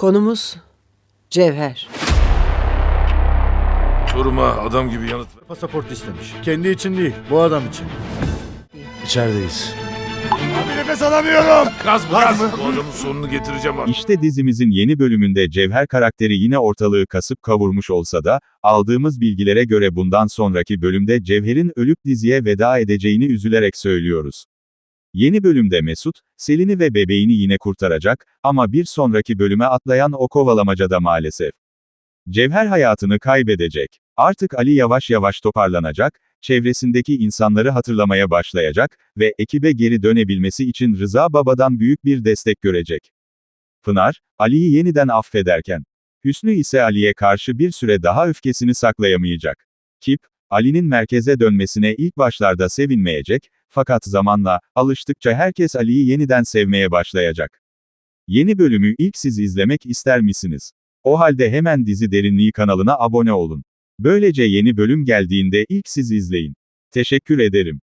Konumuz Cevher. Soruma adam gibi yanıt ver. Pasaport istemiş. Kendi için değil, bu adam için. İçerideyiz. Abi nefes alamıyorum. Gaz mı gaz mı? Bu adamın sonunu getireceğim artık. İşte dizimizin yeni bölümünde Cevher karakteri yine ortalığı kasıp kavurmuş olsa da, aldığımız bilgilere göre bundan sonraki bölümde Cevher'in ölüp diziye veda edeceğini üzülerek söylüyoruz. Yeni bölümde Mesut, Selin'i ve bebeğini yine kurtaracak, ama bir sonraki bölüme atlayan o kovalamacada maalesef. Cevher hayatını kaybedecek. Artık Ali yavaş yavaş toparlanacak, çevresindeki insanları hatırlamaya başlayacak ve ekibe geri dönebilmesi için Rıza Baba'dan büyük bir destek görecek. Pınar, Ali'yi yeniden affederken, Hüsnü ise Ali'ye karşı bir süre daha öfkesini saklayamayacak. Kip, Ali'nin merkeze dönmesine ilk başlarda sevinmeyecek, fakat zamanla, alıştıkça herkes Ali'yi yeniden sevmeye başlayacak. Yeni bölümü ilk siz izlemek ister misiniz? O halde hemen Dizi Derinliği kanalına abone olun. Böylece yeni bölüm geldiğinde ilk siz izleyin. Teşekkür ederim.